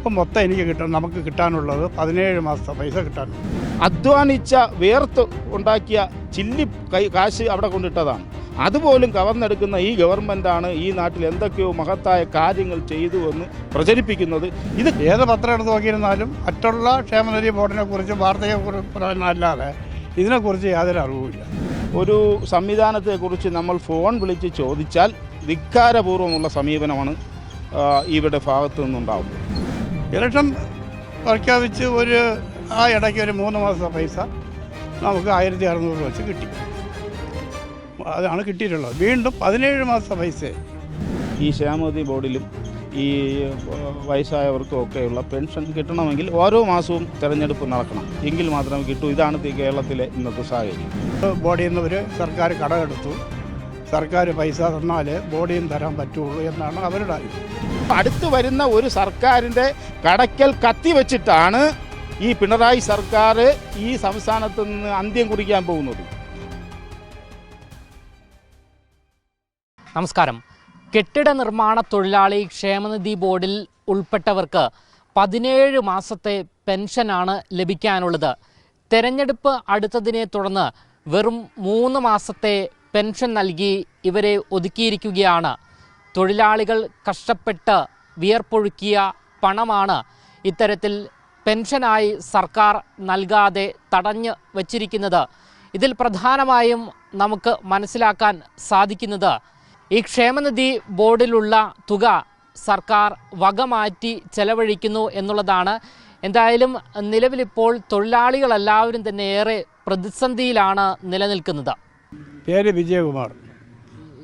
ഇപ്പം മൊത്തം എനിക്ക് കിട്ടും നമുക്ക് കിട്ടാനുള്ളത് പതിനേഴ് മാസത്തെ പൈസ കിട്ടാനുണ്ട് അധ്വാനിച്ച വേർത്ത് ഉണ്ടാക്കിയ ചില്ലി കൈ കാശ് അവിടെ കൊണ്ടിട്ടതാണ്. അതുപോലും കവർന്നെടുക്കുന്ന ഈ ഗവൺമെന്റാണ് ഈ നാട്ടിൽ എന്തൊക്കെയോ മഹത്തായ കാര്യങ്ങൾ ചെയ്തു എന്ന് പ്രചരിപ്പിക്കുന്നത്. ഇത് ഏത് പത്രം എടുത്ത് നോക്കിയിരുന്നാലും മറ്റുള്ള ക്ഷേമനിധി ബോർഡിനെ കുറിച്ച് വാർത്തയെ അല്ലാതെ ഇതിനെക്കുറിച്ച് യാതൊരു അറിവുമില്ല. ഒരു സംവിധാനത്തെക്കുറിച്ച് നമ്മൾ ഫോൺ വിളിച്ച് ചോദിച്ചാൽ ധിക്കാരപൂർവമുള്ള സമീപനമാണ് ഇവരുടെ ഇവിടെ ഭാഗത്തു നിന്നുണ്ടാവുന്നത്. ഇലക്ഷൻ പ്രഖ്യാപിച്ച് ഒരു ആ ഇടയ്ക്ക് ഒരു മൂന്ന് മാസത്തെ പൈസ നമുക്ക് ആയിരത്തി അറുന്നൂറ് വെച്ച് കിട്ടി. അതാണ് കിട്ടിയിട്ടുള്ളത്. വീണ്ടും പതിനേഴ് മാസത്തെ പൈസ ഈ ക്ഷേമനിധി ബോർഡിലും ഈ വയസ്സായവർക്കും ഒക്കെയുള്ള പെൻഷൻ കിട്ടണമെങ്കിൽ ഓരോ മാസവും തിരഞ്ഞെടുപ്പ് നടക്കണം. എങ്കിൽ മാത്രമേ കിട്ടൂ. ഇതാണ് ഈ കേരളത്തിലെ ഇന്നത്തെ സാഹചര്യം. ബോഡിയിൽ നിന്ന് ഒരു സർക്കാർ കടമെടുത്തു. സർക്കാർ പൈസ തന്നാൽ ബോഡിയും തരാൻ പറ്റുള്ളൂ എന്നാണ് അവരുടെ അഭിപ്രായം. അടുത്ത് വരുന്ന ഒരു സർക്കാരിന്റെ കടക്കൽ കത്തി വെച്ചിട്ടാണ് ഈ പിണറായി സർക്കാർ ഈ സംസ്ഥാനത്ത് നിന്ന് അന്ത്യം കുറിക്കാൻ പോകുന്നത്. നമസ്കാരം. കെട്ടിട നിർമ്മാണ തൊഴിലാളി ക്ഷേമനിധി ബോർഡിൽ ഉൾപ്പെട്ടവർക്ക് പതിനേഴ് മാസത്തെ പെൻഷനാണ് ലഭിക്കാനുള്ളത്. തെരഞ്ഞെടുപ്പ് അടുത്തതിനെ തുടർന്ന് വെറും മൂന്ന് മാസത്തെ പെൻഷൻ നൽകി ഇവരെ ഒതുക്കിയിരിക്കുകയാണ്. തൊഴിലാളികൾ കഷ്ടപ്പെട്ട് വിയർപ്പൊഴുക്കിയ പണമാണ് ഇത്തരത്തിൽ പെൻഷനായി സർക്കാർ നൽകാതെ തടഞ്ഞ് വച്ചിരിക്കുന്നത്. ഇതിൽ പ്രധാനമായും നമുക്ക് മനസ്സിലാക്കാൻ സാധിക്കുന്നത് ഈ ക്ഷേമനിധി ബോർഡിലുള്ള തുക സർക്കാർ വകമാറ്റി ചെലവഴിക്കുന്നു എന്നുള്ളതാണ്. എന്തായാലും നിലവിലിപ്പോൾ തൊഴിലാളികളെല്ലാവരും തന്നെ ഏറെ പ്രതിസന്ധിയിലാണ് നിലനിൽക്കുന്നത്. പേര് വിജയകുമാർ.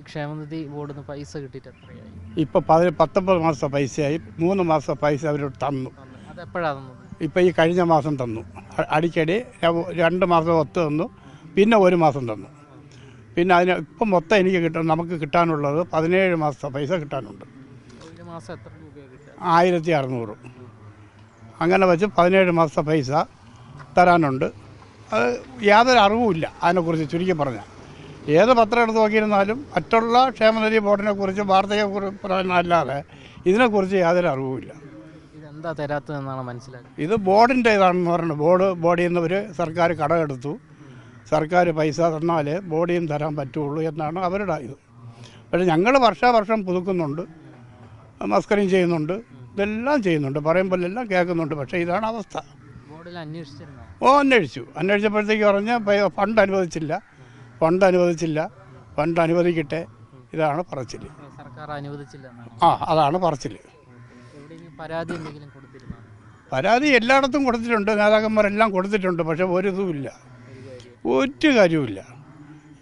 ക്ഷേമനിധി ബോർഡിൽ നിന്ന് പൈസ കിട്ടിയിട്ട് എത്രയായി? ഇപ്പോൾ പതിന പത്തൊമ്പത് മാസത്തെ പൈസയായി. മൂന്ന് മാസത്തെ പൈസ അവർ തന്നു. അതെപ്പോഴാണ് തന്നത്? ഇപ്പോൾ ഈ കഴിഞ്ഞ മാസം തന്നു. അടിക്കടി രണ്ട് മാസം ഒത്ത് തന്നു. പിന്നെ ഒരു മാസം തന്നു. പിന്നെ അതിന് ഇപ്പം മൊത്തം എനിക്ക് കിട്ടും നമുക്ക് കിട്ടാനുള്ളത് പതിനേഴ് മാസത്തെ പൈസ കിട്ടാനുണ്ട്. ആയിരത്തി അറുന്നൂറ്. അങ്ങനെ വെച്ച് പതിനേഴ് മാസത്തെ പൈസ തരാനുണ്ട്. അത് യാതൊരു അറിവുമില്ല. അതിനെക്കുറിച്ച് ചുരുക്കി പറഞ്ഞാൽ ഏത് പത്രം എടുത്ത് നോക്കിയിരുന്നാലും മറ്റുള്ള ക്ഷേമനിധി ബോർഡിനെ കുറിച്ച് വാർത്തയെ അല്ലാതെ ഇതിനെക്കുറിച്ച് യാതൊരു അറിവുമില്ല. ഇതെന്താ തരാത്തതെന്നാണ് മനസ്സിലാക്കുന്നത്? ഇത് ബോർഡിന്റെ ഇതാണെന്ന് പറയുന്നത് ബോർഡ് ബോഡിയിൽ നിന്ന് ഒരു സർക്കാർ കടമെടുത്തു. സർക്കാർ പൈസ തന്നാൽ ബോഡിയും തരാൻ പറ്റുള്ളൂ എന്നാണ് അവരുടെ ഇത്. പക്ഷേ ഞങ്ങൾ വർഷാവർഷം പുതുക്കുന്നുണ്ട്. മസ്കറിങ് ചെയ്യുന്നുണ്ട്. ഇതെല്ലാം ചെയ്യുന്നുണ്ട്. പറയുമ്പോൾ എല്ലാം കേൾക്കുന്നുണ്ട്. പക്ഷേ ഇതാണ് അവസ്ഥ. ഓ അന്വേഷിച്ചു. അന്വേഷിച്ചപ്പോഴത്തേക്ക് പറഞ്ഞ് ഫണ്ട് അനുവദിച്ചില്ല. ഫണ്ട് അനുവദിച്ചില്ല ഫണ്ട് അനുവദിക്കട്ടെ ഇതാണ് പറച്ചിൽ സർക്കാർ അനുവദിച്ചില്ല ആ അതാണ് പറച്ചിൽ പരാതി എന്തെങ്കിലും കൊടുത്തിരുന്നോ? പരാതി എല്ലായിടത്തും കൊടുത്തിട്ടുണ്ട്. നേതാക്കന്മാരെല്ലാം കൊടുത്തിട്ടുണ്ട്. പക്ഷേ ഒരു ഇതുമില്ല. ഒരു കാര്യവുമില്ല.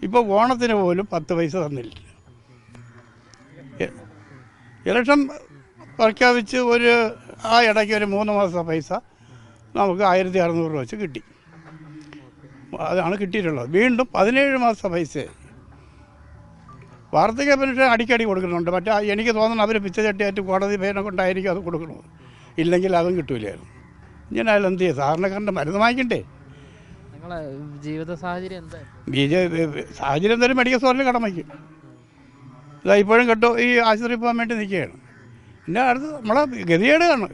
ഇപ്പോൾ ഓണത്തിന് പോലും പത്ത് പൈസ തന്നില്ല. ഇലക്ഷൻ പ്രഖ്യാപിച്ച് ഒരു ആ ഇടയ്ക്ക് ഒരു മൂന്ന് മാസത്തെ പൈസ നമുക്ക് ആയിരത്തി അറുന്നൂറ് രൂപ വെച്ച് കിട്ടി. അതാണ് കിട്ടിയിട്ടുള്ളത്. വീണ്ടും പതിനേഴ് മാസം പൈസ. വാർദ്ധക്യ പെൻഷൻ അടിക്കടി കൊടുക്കുന്നുണ്ട്. മറ്റേ എനിക്ക് തോന്നുന്നു അവർ പിച്ചചട്ടിയായിട്ട് കോടതി പേന കൊണ്ടായിരിക്കും അത് കൊടുക്കുന്നത് ഇല്ലെങ്കിൽ അതും കിട്ടൂലായിരുന്നു. ഞാൻ അതിൽ എന്ത് ചെയ്യും? സാധാരണക്കാരന്റെ മരുന്ന് വാങ്ങിക്കണ്ടേ? ജീവിത സാഹചര്യം എന്താ? ബി ജെ സാഹചര്യം എന്തായാലും മെഡിക്കൽ സ്റ്റോറിൽ കടം വയ്ക്കും ഇതാ ഇപ്പോഴും കേട്ടോ ഈ ആശുപത്രി പോകാൻ വേണ്ടി നിൽക്കുകയാണ്. പിന്നെ അടുത്ത് നമ്മളെ ഗതികേടാണ്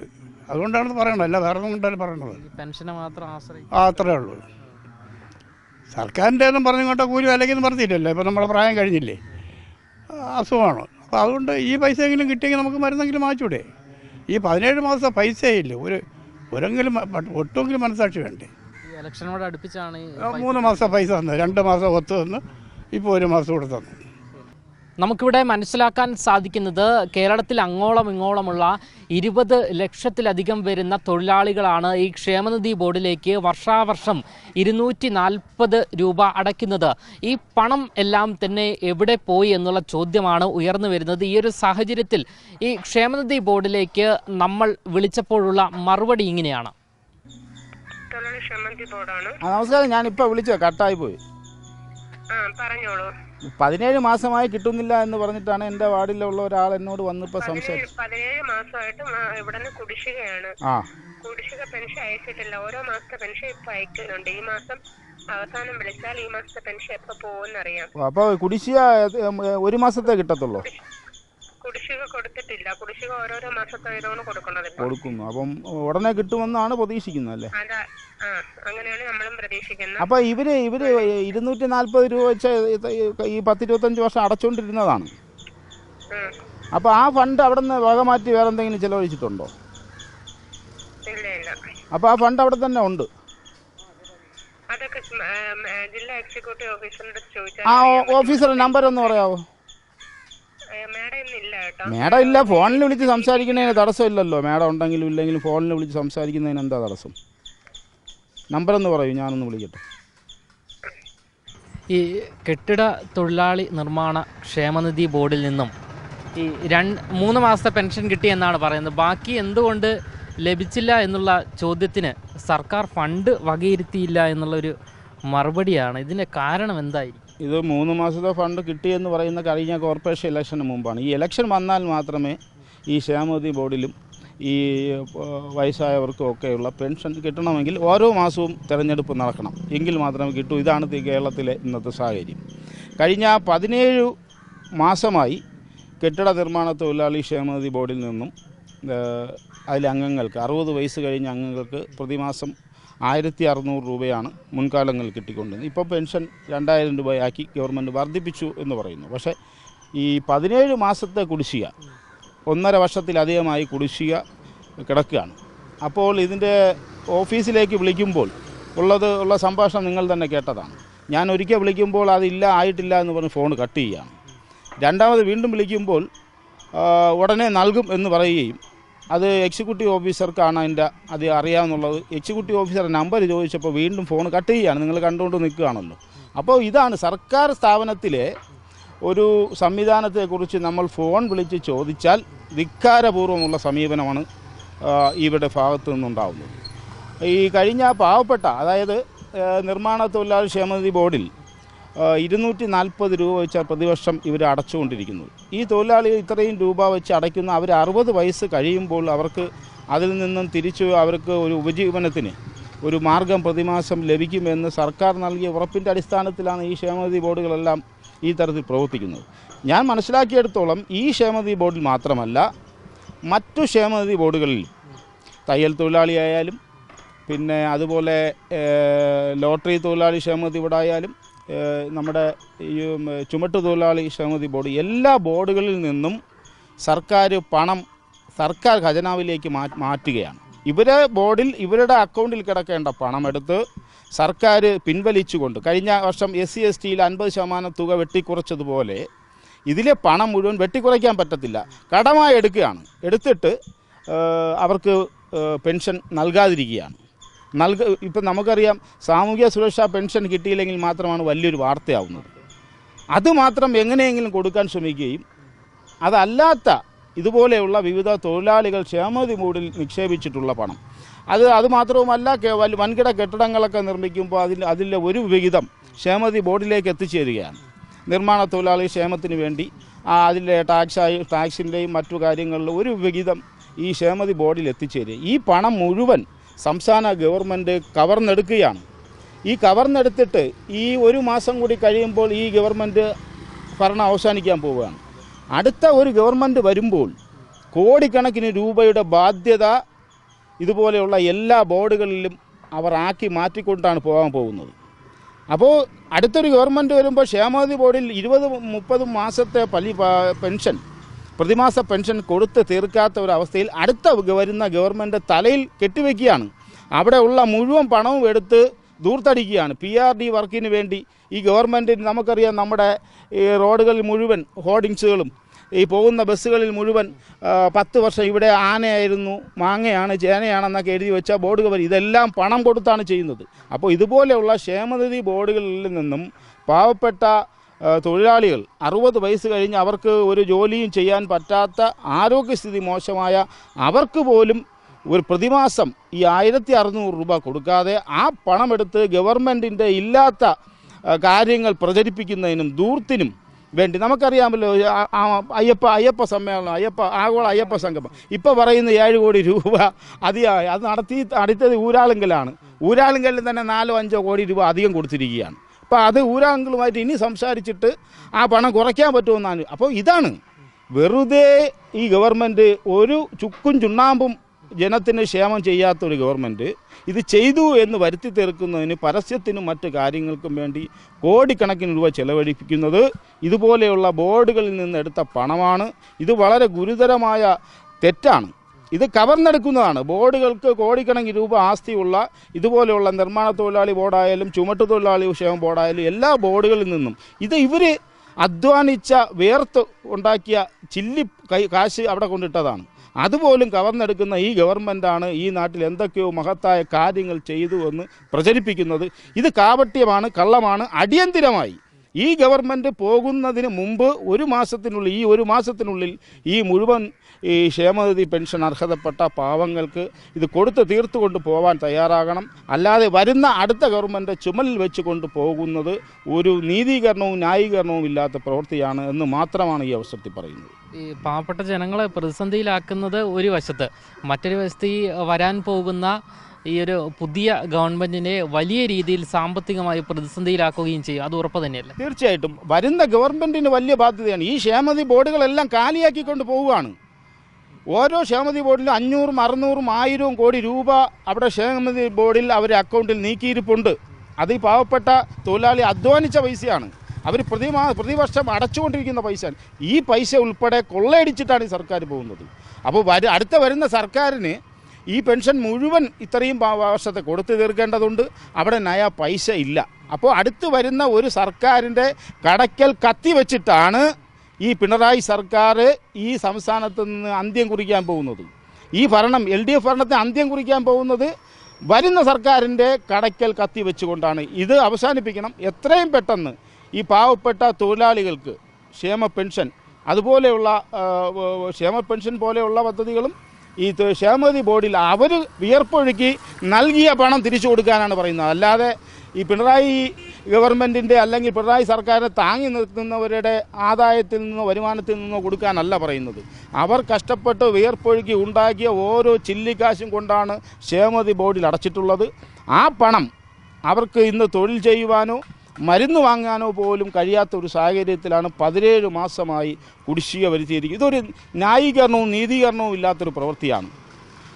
അതുകൊണ്ടാണ് പറയണത്. അല്ല വേറെ ഒന്നും കൊണ്ടല്ല പറയണത്. പെൻഷനെ മാത്രം ആശ്രയിക്കും. അത്രേ ഉള്ളൂ. സർക്കാരിന്റെ ഒന്നും പറഞ്ഞു കൊണ്ടോ കൂലി വിലക്കെന്ന് പറഞ്ഞില്ലല്ലോ ഇപ്പോൾ നമ്മുടെ പ്രായം കഴിഞ്ഞില്ലേ. അസുഖമാണ്. അപ്പോൾ അതുകൊണ്ട് ഈ പൈസ എങ്കിലും കിട്ടിയെങ്കിൽ നമുക്ക് മരുന്നെങ്കിലും മാറ്റൂടെ ഈ പതിനേഴ് മാസം പൈസയില്ല ഒരു ഒരെങ്കിലും ഒട്ടുമെങ്കിലും മനസ്സാക്ഷി വേണ്ടേ. ഇലക്ഷനോട് അടുപ്പിച്ചാണ് മൂന്ന് മാസം പൈസ തന്നു. രണ്ട് മാസം ഒത്തു തന്നു. ഇപ്പോൾ ഒരു മാസം കൂടെ തന്നു. നമുക്കിവിടെ മനസ്സിലാക്കാൻ സാധിക്കുന്നത് കേരളത്തിൽ അങ്ങോളം ഇങ്ങോളമുള്ള ഇരുപത് ലക്ഷത്തിലധികം വരുന്ന തൊഴിലാളികളാണ് ഈ ക്ഷേമനിധി ബോർഡിലേക്ക് വർഷാവർഷം ഇരുന്നൂറ്റി നാൽപ്പത് രൂപ അടയ്ക്കുന്നത്. ഈ പണം എല്ലാം തന്നെ എവിടെ പോയി എന്നുള്ള ചോദ്യമാണ് ഉയർന്നു വരുന്നത്. ഈ ഒരു സാഹചര്യത്തിൽ ഈ ക്ഷേമനിധി ബോർഡിലേക്ക് നമ്മൾ വിളിച്ചപ്പോഴുള്ള മറുപടി ഇങ്ങനെയാണ്. നമസ്കാരം. ഞാനിപ്പോൾ വിളിച്ചത് കട്ടായി പോയി. പറഞ്ഞോളൂ. പതിനേഴ് മാസമായി കിട്ടുന്നില്ല എന്ന് പറഞ്ഞിട്ടാണ് എന്റെ വാർഡിലുള്ള ഒരാൾ എന്നോട് വന്നിപ്പോ സംശയം പതിനേഴ് മാസമായിട്ട് ഇവിടുന്ന് കുടിശ്ശികയാണ്. കുടിശ്ശിക പെൻഷൻ അയച്ചിട്ടില്ല. ഓരോ മാസത്തെ പെൻഷൻ ഇപ്പൊ അയക്കുന്നുണ്ട്. ഈ മാസം അവസാനം വിളിച്ചാൽ ഈ മാസത്തെ പെൻഷൻ എപ്പോ പോകുന്നറിയാം. അപ്പോൾ കുടിശ്ശിക ഒരു മാസത്തെ കിട്ടത്തുള്ളൂ. കുടിശ്ശിക കൊടുത്തിട്ടില്ല. കുടിശ്ശിക ഓരോരോ മാസത്തെ വീതമാണ് കൊടുക്കുന്നത് കൊടുക്കുന്നു. അപ്പം ഉടനെ കിട്ടുമെന്നാണ് പ്രതീക്ഷിക്കുന്നത് അല്ലേ? അതാ ആ അങ്ങനെയാണ് നമ്മളും പ്രതീക്ഷിക്കുന്നത്. അപ്പൊ ഇവർ ഇവർ ഇരുന്നൂറ്റി നാല്പത് രൂപ വെച്ച് ഈ പത്തിരുപത്തഞ്ച് വർഷം അടച്ചുകൊണ്ടിരുന്നതാണ് അപ്പൊ ആ ഫണ്ട് അവിടെ നിന്ന് വക മാറ്റി വേറെ എന്തെങ്കിലും ചെലവഴിച്ചിട്ടുണ്ടോ അപ്പൊ ആ ഫണ്ട് അവിടെ തന്നെ ഉണ്ട്. അതൊക്കെ ജില്ലാ എക്സിക്യൂട്ടീവ് ഓഫീസറിന്റെ ചോദിച്ചാൽ ആ ഓഫീസറുടെ നമ്പർ ഒന്ന് പറയാമോ മേഡം ഇല്ല ഫോണിൽ വിളിച്ച് സംസാരിക്കുന്നതിന് തടസ്സമില്ലല്ലോ. മേഡം ഉണ്ടെങ്കിലും ഇല്ലെങ്കിലും ഫോണിൽ വിളിച്ച് സംസാരിക്കുന്നതിന് എന്താ തടസ്സം? നമ്പർ ഒന്ന് പറയൂ ഞാനൊന്ന് വിളിക്കട്ടെ. ഈ കെട്ടിട തൊഴിലാളി നിർമ്മാണ ക്ഷേമനിധി ബോർഡിൽ നിന്നും ഈ രണ്ട് മൂന്ന് മാസത്തെ പെൻഷൻ കിട്ടി എന്നാണ് പറയുന്നത്. ബാക്കി എന്തുകൊണ്ട് ലഭിച്ചില്ല എന്നുള്ള ചോദ്യത്തിന് സർക്കാർ ഫണ്ട് വകയിരുത്തിയില്ല എന്നുള്ളൊരു മറുപടിയാണ്. ഇതിന്റെ കാരണം എന്തായിരിക്കും? ഇത് മൂന്ന് മാസത്തെ ഫണ്ട് കിട്ടിയെന്ന് പറയുന്ന കഴിഞ്ഞ കോർപ്പറേഷൻ ഇലക്ഷന് മുമ്പാണ്. ഈ ഇലക്ഷൻ വന്നാൽ മാത്രമേ ഈ ക്ഷേമനിധി ബോർഡിലും ഈ വയസ്സായവർക്കും ഒക്കെയുള്ള പെൻഷൻ കിട്ടണമെങ്കിൽ ഓരോ മാസവും തിരഞ്ഞെടുപ്പ് നടക്കണം. എങ്കിൽ മാത്രമേ കിട്ടൂ. ഇതാണ് കേരളത്തിലെ ഇന്നത്തെ സാഹചര്യം. കഴിഞ്ഞ പതിനേഴ് മാസമായി കെട്ടിട നിർമ്മാണ തൊഴിലാളി ക്ഷേമനിധി ബോർഡിൽ നിന്നും അതിലെ അംഗങ്ങൾക്ക് അറുപത് വയസ്സ് കഴിഞ്ഞ അംഗങ്ങൾക്ക് പ്രതിമാസം ആയിരത്തി അറുന്നൂറ് രൂപയാണ് മുൻകാലങ്ങളിൽ കിട്ടിക്കൊണ്ടിരുന്നത്. ഇപ്പോൾ പെൻഷൻ രണ്ടായിരം രൂപയാക്കി ഗവൺമെന്റ് വർദ്ധിപ്പിച്ചു എന്ന് പറയുന്നു. പക്ഷേ ഈ പതിനേഴ് മാസത്തെ കുടിശ്ശിക ഒന്നര വർഷത്തിലധികമായി കുടിശ്ശിക കിടക്കുകയാണ്. അപ്പോൾ ഇതിന്റെ ഓഫീസിലേക്ക് വിളിക്കുമ്പോൾ ഉള്ളത് ഉള്ള സംഭാഷണം നിങ്ങൾ തന്നെ കേട്ടതാണ്. ഞാൻ ഒരിക്കൽ വിളിക്കുമ്പോൾ അതില്ല ആയിട്ടില്ല എന്ന് പറഞ്ഞ് ഫോൺ കട്ട് ചെയ്യുകയാണ്. രണ്ടാമത് വീണ്ടും വിളിക്കുമ്പോൾ ഉടനെ നൽകും എന്ന് പറയുകയും അത് എക്സിക്യൂട്ടീവ് ഓഫീസർക്കാണ് അതിന്റെ അത് അറിയാമെന്നുള്ളത് എക്സിക്യൂട്ടീവ് ഓഫീസർ നമ്പർ ചോദിച്ചപ്പോൾ വീണ്ടും ഫോൺ കട്ട് ചെയ്യുകയാണ്. നിങ്ങൾ കണ്ടുകൊണ്ട് നിൽക്കുകയാണല്ലോ. അപ്പോൾ ഇതാണ് സർക്കാർ സ്ഥാപനത്തിലെ ഒരു സംവിധാനത്തെക്കുറിച്ച് നമ്മൾ ഫോൺ വിളിച്ച് ചോദിച്ചാൽ ധിക്കാരപൂർവമുള്ള സമീപനമാണ് ഇവരുടെ ഭാഗത്തു നിന്നുണ്ടാവുന്നത്. ഈ കഴിഞ്ഞ പാവപ്പെട്ട അതായത് നിർമ്മാണ തൊഴിലാളി ക്ഷേമനിധി ബോർഡിൽ ഇരുന്നൂറ്റി നാൽപ്പത് രൂപ വെച്ചാൽ പ്രതിവർഷം ഇവർ അടച്ചുകൊണ്ടിരിക്കുന്നത്. ഈ തൊഴിലാളികൾ ഇത്രയും രൂപ വെച്ച് അടയ്ക്കുന്ന അവർ അറുപത് വയസ്സ് കഴിയുമ്പോൾ അവർക്ക് അതിൽ നിന്നും തിരിച്ചു അവർക്ക് ഒരു ഉപജീവനത്തിന് ഒരു മാർഗം പ്രതിമാസം ലഭിക്കുമെന്ന് സർക്കാർ നൽകിയ ഉറപ്പിന്റെ അടിസ്ഥാനത്തിലാണ് ഈ ക്ഷേമനിധി ബോർഡുകളെല്ലാം ഈ തരത്തിൽ പ്രവർത്തിക്കുന്നത്. ഞാൻ മനസ്സിലാക്കിയെടുത്തോളം ഈ ക്ഷേമനിധി ബോർഡിൽ മാത്രമല്ല മറ്റു ക്ഷേമനിധി ബോർഡുകളിൽ തയ്യൽ തൊഴിലാളിയായാലും പിന്നെ അതുപോലെ ലോട്ടറി തൊഴിലാളി ക്ഷേമനിധി ബോർഡായാലും നമ്മുടെ ഈ ചുമട്ടുതൊഴിലാളി ചുമട്ട് തൊഴിലാളി ക്ഷേമനിധി ബോർഡ് എല്ലാ ബോർഡുകളിൽ നിന്നും സർക്കാർ പണം സർക്കാർ ഖജനാവിലേക്ക് മാറ്റുകയാണ്. ഇവരെ ബോർഡിൽ ഇവരുടെ അക്കൗണ്ടിൽ കിടക്കേണ്ട പണം എടുത്ത് സർക്കാർ പിൻവലിച്ചുകൊണ്ട് കഴിഞ്ഞ വർഷം എസ് സി എസ് ടിയിൽ അൻപത് ശതമാനം തുക വെട്ടിക്കുറച്ചതുപോലെ ഇതിലെ പണം മുഴുവൻ വെട്ടിക്കുറയ്ക്കാൻ പറ്റത്തില്ല. കടമായി എടുക്കുകയാണ്. എടുത്തിട്ട് അവർക്ക് പെൻഷൻ നൽകാതിരിക്കുകയാണ്. നൽക ഇപ്പം നമുക്കറിയാം സാമൂഹ്യ സുരക്ഷാ പെൻഷൻ കിട്ടിയില്ലെങ്കിൽ മാത്രമാണ് വലിയൊരു വാർത്തയാവുന്നത്. അതുമാത്രം എങ്ങനെയെങ്കിലും കൊടുക്കാൻ ശ്രമിക്കുകയും അതല്ലാത്ത ഇതുപോലെയുള്ള വിവിധ തൊഴിലാളികൾ ക്ഷേമതി മൂടിൽ നിക്ഷേപിച്ചിട്ടുള്ള പണം. അത് അതുമാത്രവുമല്ല വൻകിട കെട്ടിടങ്ങളൊക്കെ നിർമ്മിക്കുമ്പോൾ അതിൽ അതിലെ ഒരു വിഹിതം ക്ഷേമതി ബോർഡിലേക്ക് എത്തിച്ചേരുകയാണ്. നിർമ്മാണ തൊഴിലാളി ക്ഷേമത്തിന് വേണ്ടി അതിന്റെ ടാക്സായി ടാക്സിന്റെയും മറ്റു കാര്യങ്ങളിലും ഒരു വിഹിതം ഈ ക്ഷേമതി ബോർഡിൽ എത്തിച്ചേരുക ഈ പണം മുഴുവൻ സംസ്ഥാന ഗവൺമെന്റ് കവർന്നെടുക്കുകയാണ്. ഈ കവർന്നെടുത്തിട്ട് ഈ ഒരു മാസം കൂടി കഴിയുമ്പോൾ ഈ ഗവൺമെന്റ് ഭരണം അവസാനിക്കാൻ പോവുകയാണ്. അടുത്ത ഒരു ഗവൺമെന്റ് വരുമ്പോൾ കോടിക്കണക്കിന് രൂപയുടെ ബാധ്യത ഇതുപോലെയുള്ള എല്ലാ ബോർഡുകളിലും അവർ ആക്കി മാറ്റിക്കൊണ്ടാണ് പോകാൻ പോകുന്നത്. അപ്പോൾ അടുത്തൊരു ഗവൺമെന്റ് വരുമ്പോൾ ക്ഷേമനിധി ബോർഡിൽ ഇരുപത് മുപ്പത് മാസത്തെ പലി പെൻഷൻ പ്രതിമാസ പെൻഷൻ കൊടുത്ത് തീർക്കാത്ത ഒരു അവസ്ഥയിൽ അടുത്ത വരുന്ന ഗവൺമെന്റ് തലയിൽ കെട്ടിവെക്കുകയാണ്. അവിടെ ഉള്ള മുഴുവൻ പണവും എടുത്ത് ദൂർത്തടിക്കുകയാണ് പി ആർ ഡി വർക്കിന് വേണ്ടി ഈ ഗവൺമെന്റിന് നമുക്കറിയാം നമ്മുടെ ഈ റോഡുകളിൽ മുഴുവൻ ഹോർഡിങ്സുകളും ഈ പോകുന്ന ബസ്സുകളിൽ മുഴുവൻ പത്ത് വർഷം ഇവിടെ ആനയായിരുന്നു മാങ്ങയാണ് ചേനയാണെന്നൊക്കെ എഴുതി വെച്ച ബോർഡുകൾ ഇതെല്ലാം പണം കൊടുത്താണ് ചെയ്യുന്നത്. അപ്പോൾ ഇതുപോലെയുള്ള ക്ഷേമനിധി ബോർഡുകളിൽ നിന്നും പാവപ്പെട്ട തൊഴിലാളികൾ. അറുപത് വയസ്സ് കഴിഞ്ഞ് അവർക്ക് ഒരു ജോലിയും ചെയ്യാൻ പറ്റാത്ത ആരോഗ്യസ്ഥിതി മോശമായ അവർക്ക് പോലും ഒരു പ്രതിമാസം ഈ ആയിരത്തി അറുന്നൂറ് രൂപ കൊടുക്കാതെ ആ പണമെടുത്ത് ഗവൺമെന്റിന്റെ ഇല്ലാത്ത കാര്യങ്ങൾ പ്രചരിപ്പിക്കുന്നതിനും ദൂർത്തിനും വേണ്ടി. നമുക്കറിയാമല്ലോ അയ്യപ്പ അയ്യപ്പ സമ്മേളനം അയ്യപ്പ ആഗോള അയ്യപ്പ സംഗമം. ഇപ്പോൾ പറയുന്ന ഏഴ് കോടി രൂപ അതിയായി. അത് നടത്തി അടുത്തത് ഊരാളുങ്കലാണ്. ഊരാളുങ്കലിൽ തന്നെ നാലോ അഞ്ചോ കോടി രൂപ അധികം കൊടുത്തിരിക്കുകയാണ്. അപ്പോൾ അത് ഊരാങ്കിളുമായിട്ട് ഇനി സംസാരിച്ചിട്ട് ആ പണം കുറയ്ക്കാൻ പറ്റുമെന്നാണ്. അപ്പോൾ ഇതാണ്. വെറുതെ ഈ ഗവൺമെന്റ് ഒരു ചുക്കും ചുണ്ണാമ്പും ജനത്തിന് ക്ഷേമം ചെയ്യാത്തൊരു ഗവൺമെന്റ് ഇത് ചെയ്തു എന്ന് വരുത്തി തീർക്കുന്നതിന് പരസ്യത്തിനും മറ്റ് കാര്യങ്ങൾക്കും വേണ്ടി കോടിക്കണക്കിന് രൂപ ചെലവഴിപ്പിക്കുന്നത് ഇതുപോലെയുള്ള ബോർഡുകളിൽ നിന്ന് എടുത്ത പണമാണ്. ഇത് വളരെ ഗുരുതരമായ തെറ്റാണ്. ഇത് കവർന്നെടുക്കുന്നതാണ്. ബോർഡുകൾക്ക് കോടിക്കണക്കിന് രൂപ ആസ്തിയുള്ള ഇതുപോലെയുള്ള നിർമ്മാണ തൊഴിലാളി ബോർഡായാലും ചുമട്ട് തൊഴിലാളി ക്ഷേമ ബോർഡായാലും എല്ലാ ബോർഡുകളിൽ നിന്നും ഇത് ഇവർ അധ്വാനിച്ച വേർത്ത് ഉണ്ടാക്കിയ ചില്ലി കൈ കാശ് അവിടെ കൊണ്ടിട്ടതാണ്. അതുപോലും കവർന്നെടുക്കുന്ന ഈ ഗവൺമെന്റാണ് ഈ നാട്ടിൽ എന്തൊക്കെയോ മഹത്തായ കാര്യങ്ങൾ ചെയ്തു എന്ന് പ്രചരിപ്പിക്കുന്നത്. ഇത് കാപട്യമാണ് കള്ളമാണ് അടിയന്തിരമായി ഈ ഗവൺമെന്റ് പോകുന്നതിന് മുമ്പ് ഒരു മാസത്തിനുള്ളിൽ ഈ ഒരു മാസത്തിനുള്ളിൽ ഈ മുഴുവൻ ഈ ക്ഷേമനിധി പെൻഷൻ അർഹതപ്പെട്ട പാവങ്ങൾക്ക് ഇത് കൊടുത്ത് തീർത്തുകൊണ്ട് പോകാൻ തയ്യാറാകണം. അല്ലാതെ വരുന്ന അടുത്ത ഗവൺമെന്റ് ചുമലിൽ വെച്ച് കൊണ്ട് പോകുന്നത് ഒരു നീതീകരണവും ന്യായീകരണവും ഇല്ലാത്ത പ്രവൃത്തിയാണ് എന്ന് മാത്രമാണ് ഈ അവസരത്തിൽ പറയുന്നത്. ഈ പാവപ്പെട്ട ജനങ്ങളെ പ്രതിസന്ധിയിലാക്കുന്നത് ഒരു വശത്ത്. മറ്റൊരു വശത്ത് ഈ വരാൻ പോകുന്ന ഈ ഒരു പുതിയ ഗവൺമെന്റിനെ വലിയ രീതിയിൽ സാമ്പത്തികമായി പ്രതിസന്ധിയിലാക്കുകയും ചെയ്യും. അത് ഉറപ്പ് തന്നെയല്ലേ? തീർച്ചയായിട്ടും. വരുന്ന ഗവൺമെന്റിന് വലിയ ബാധ്യതയാണ്. ഈ ക്ഷേമതി ബോർഡുകളെല്ലാം കാലിയാക്കിക്കൊണ്ട് പോവുകയാണ്. ഓരോ ക്ഷേമതി ബോർഡിലും അഞ്ഞൂറും അറുന്നൂറും ആയിരവും കോടി രൂപ അവിടെ ക്ഷേമതി ബോർഡിൽ അവരെ അക്കൗണ്ടിൽ നീക്കിയിരിപ്പുണ്ട്. അത് ഈ പാവപ്പെട്ട തൊഴിലാളി അധ്വാനിച്ച പൈസയാണ്. അവർ പ്രതിമാ പ്രതിവർഷം അടച്ചുകൊണ്ടിരിക്കുന്ന പൈസ ഈ പൈസ ഉൾപ്പെടെ കൊള്ളയടിച്ചിട്ടാണ് ഈ സർക്കാർ പോകുന്നത്. അപ്പോൾ അടുത്ത വരുന്ന സർക്കാരിന് ഈ പെൻഷൻ മുഴുവൻ ഇത്രയും വർഷത്തെ കൊടുത്തു തീർക്കേണ്ടതുണ്ട്. അവിടെ നയ പൈസ ഇല്ല. അപ്പോൾ അടുത്ത് വരുന്ന ഒരു സർക്കാരിന്റെ കടയ്ക്കൽ കത്തി വെച്ചിട്ടാണ് ഈ പിണറായി സർക്കാർ ഈ സംസ്ഥാനത്ത് നിന്ന് അന്ത്യം കുറിക്കാൻ പോകുന്നത്. ഈ ഭരണം എൽ ഡി എഫ് ഭരണത്തിന് അന്ത്യം കുറിക്കാൻ പോകുന്നത് വരുന്ന സർക്കാരിന്റെ കടയ്ക്കൽ കത്തി വെച്ചുകൊണ്ടാണ്. ഇത് അവസാനിപ്പിക്കണം. എത്രയും പെട്ടെന്ന് ഈ പാവപ്പെട്ട തൊഴിലാളികൾക്ക് ക്ഷേമ പെൻഷൻ അതുപോലെയുള്ള ക്ഷേമ പെൻഷൻ പോലെയുള്ള പദ്ധതികളും ഈ ക്ഷേമനിധി ബോർഡിൽ അവർ വിയർപ്പൊഴുക്കി നൽകിയ പണം തിരിച്ചു കൊടുക്കാനാണ് പറയുന്നത്. അല്ലാതെ ഈ പിണറായി ഗവൺമെന്റിന്റെ അല്ലെങ്കിൽ പിണറായി സർക്കാരിനെ താങ്ങി നിർത്തുന്നവരുടെ ആദായത്തിൽ നിന്നോ വരുമാനത്തിൽ നിന്നോ കൊടുക്കാനല്ല പറയുന്നത്. അവർ കഷ്ടപ്പെട്ട് വിയർപ്പൊഴുക്കി ഉണ്ടാക്കിയ ഓരോ ചില്ലിക്കാശും കൊണ്ടാണ് ക്ഷേമനിധി ബോർഡിൽ അടച്ചിട്ടുള്ളത്. ആ പണം അവർക്ക് ഇന്ന് തൊഴിൽ ചെയ്യുവാനോ മരുന്ന് വാങ്ങാനോ പോലും കഴിയാത്ത ഒരു സാഹചര്യത്തിലാണ് പതിനേഴ് മാസമായി കുടിശ്ശിക വരുത്തിയിരിക്കുന്നത്. ഇതൊരു ന്യായീകരണവും നീതീകരണവും ഇല്ലാത്തൊരു പ്രവൃത്തിയാണ്.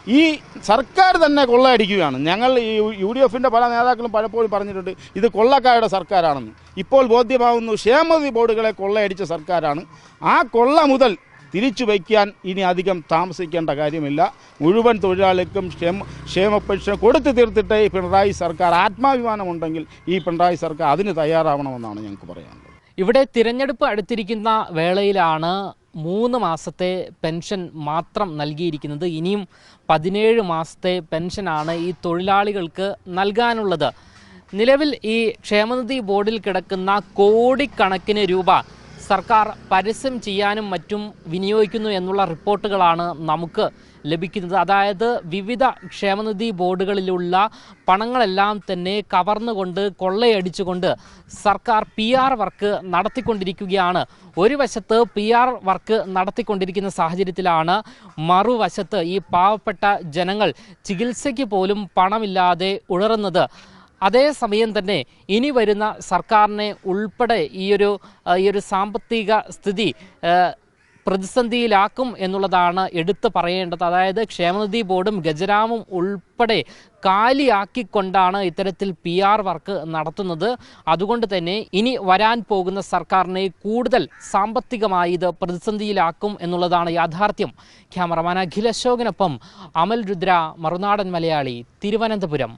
ഈ സർക്കാർ തന്നെ കൊള്ളയടിക്കുകയാണ്. ഞങ്ങൾ ഈ യു ഡി എഫിന്റെ പല നേതാക്കളും പലപ്പോഴും പറഞ്ഞിട്ടുണ്ട് ഇത് കൊള്ളക്കാരുടെ സർക്കാരാണെന്ന്. ഇപ്പോൾ ബോധ്യമാവുന്നു ക്ഷേമനിധി ബോർഡുകളെ കൊള്ളയടിച്ച സർക്കാരാണ്. ആ കൊള്ള മുതൽ തിരിച്ചു വയ്ക്കാൻ ഇനി അധികം താമസിക്കേണ്ട കാര്യമില്ല. മുഴുവൻ തൊഴിലാളികൾക്കും ക്ഷേമ ക്ഷേമ പെൻഷൻ കൊടുത്തു തീർത്തിട്ട് ഈ പിണറായി സർക്കാർ ആത്മാഭിമാനമുണ്ടെങ്കിൽ ഈ പിണറായി സർക്കാർ അതിന് തയ്യാറാവണമെന്നാണ് ഞങ്ങൾക്ക് പറയാനുള്ളത്. ഇവിടെ തിരഞ്ഞെടുപ്പ് അടുത്തിരിക്കുന്ന വേളയിലാണ് മൂന്ന് മാസത്തെ പെൻഷൻ മാത്രം നൽകിയിരിക്കുന്നത്. ഇനിയും പതിനേഴ് മാസത്തെ പെൻഷനാണ് ഈ തൊഴിലാളികൾക്ക് നൽകാനുള്ളത്. നിലവിൽ ഈ ക്ഷേമനിധി ബോർഡിൽ കിടക്കുന്ന കോടിക്കണക്കിന് രൂപ സർക്കാർ പരസ്യം ചെയ്യാനും മറ്റും വിനിയോഗിക്കുന്നു എന്നുള്ള റിപ്പോർട്ടുകളാണ് നമുക്ക് ലഭിക്കുന്നത്. അതായത് വിവിധ ക്ഷേമനിധി ബോർഡുകളിലുള്ള പണങ്ങളെല്ലാം തന്നെ കവർന്നുകൊണ്ട് കൊള്ളയടിച്ചുകൊണ്ട് സർക്കാർ പി ആർ വർക്ക് നടത്തിക്കൊണ്ടിരിക്കുകയാണ്. ഒരു വശത്ത് പി ആർ വർക്ക് നടത്തിക്കൊണ്ടിരിക്കുന്ന സാഹചര്യത്തിലാണ് മറുവശത്ത് ഈ പാവപ്പെട്ട ജനങ്ങൾ ചികിത്സയ്ക്ക് പോലും പണമില്ലാതെ ഉഴറുന്നത് അതേസമയം തന്നെ ഇനി വരുന്ന സർക്കാരിനെ ഉൾപ്പെടെ ഈയൊരു ഒരു ഈ ഒരു സാമ്പത്തിക സ്ഥിതി പ്രതിസന്ധിയിലാക്കും എന്നുള്ളതാണ് എടുത്തു പറയേണ്ടത്. അതായത് ക്ഷേമനിധി ബോർഡും ഗജരാമും ഉൾപ്പെടെ കാലിയാക്കിക്കൊണ്ടാണ് ഇത്തരത്തിൽ പി ആർ വർക്ക് നടത്തുന്നത്. അതുകൊണ്ട് തന്നെ ഇനി വരാൻ പോകുന്ന സർക്കാരിനെ കൂടുതൽ സാമ്പത്തികമായി ഇത് പ്രതിസന്ധിയിലാക്കും എന്നുള്ളതാണ് യാഥാർത്ഥ്യം. ക്യാമറമാൻ അഖിൽ അശോകനൊപ്പം അമൽ രുദ്ര മറുനാടൻ മലയാളി തിരുവനന്തപുരം.